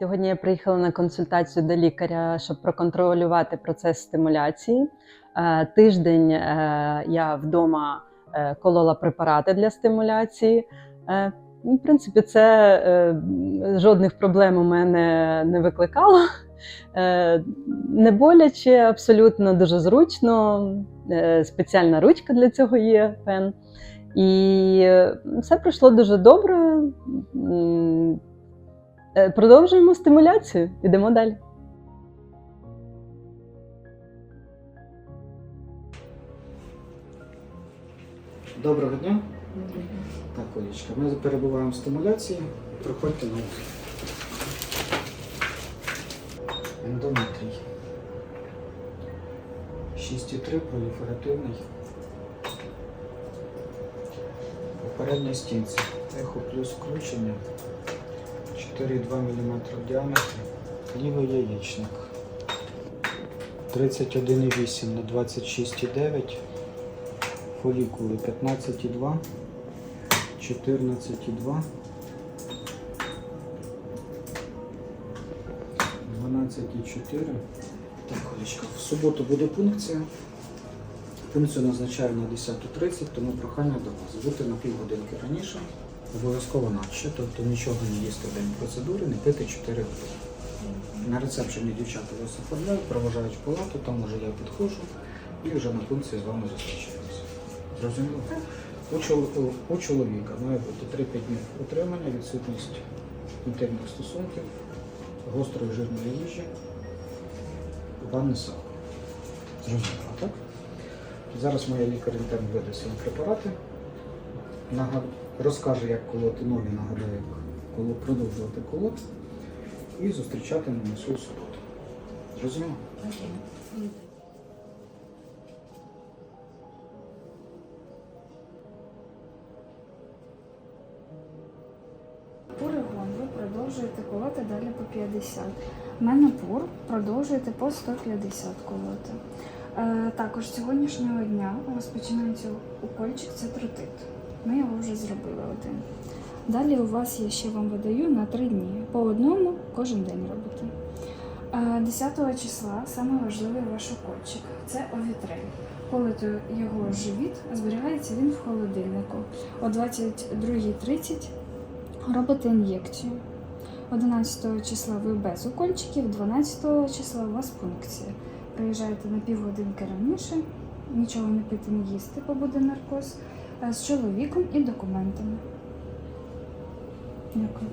Сьогодні я приїхала на консультацію до лікаря, щоб проконтролювати процес стимуляції. Е, Тиждень е, я вдома е, колола препарати для стимуляції. Ну, В принципі, це жодних проблем у мене не викликало. Не боляче, абсолютно дуже зручно. Спеціальна ручка для цього є пен. І все пройшло дуже добре. Е, Продовжуємо стимуляцію, йдемо далі. Доброго дня. Так, Олечка, ми перебуваємо в стимуляції. Проходьте на. Ендометрій. 6,3 проліферативний. У передній стінці. Ехо плюс включення. 4,2 мм в діаметрі. Лівий яєчник. 31,8 на 26,9 фолікули 15,2, 14,2, 12,4. Так, Олечка, в суботу буде пункція. Пункцію назначаю на 10.30, тому прохання до вас бути на півгодинки раніше, обов'язково наче, тобто нічого не їсти в день процедури, не пити 4 години. На рецепшені дівчата вас оформляють, проважають в палату, там уже я підходжу і вже на пункції з вами зустрічаємося. Зрозуміло? У, чол- у чоловіка має бути 3-5 днів утримання, відсутність інтимних стосунків, гострої жирної їжі, ванни сало. Зрозуміло, так? Зараз моя лікар-інтерн видасть вам препарати, нагад- розкаже, як колоти нові, нагадає, як коло- продовжувати колоти і зустрічати на носу суботу. Зрозуміло? Пуригон ви продовжуєте колоти далі по 50. Менопур продовжуєте по 150 колоти. Е, також сьогоднішнього дня у вас починається укольчик, це тротит. Ми його вже зробили один. Далі у вас я ще вам видаю на 3 дні. По одному кожен день робите. Е, 10 числа саме важливий ваш укольчик це овітрель. Колите його живіт, зберігається він в холодильнику. О 22.30 робите ін'єкцію. 11 числа ви без укольчиків, 12 числа у вас пункція. Приїжджаєте на півгодинки раніше, нічого не пити, не їсти, бо буде наркоз, з чоловіком і документами. Дякую.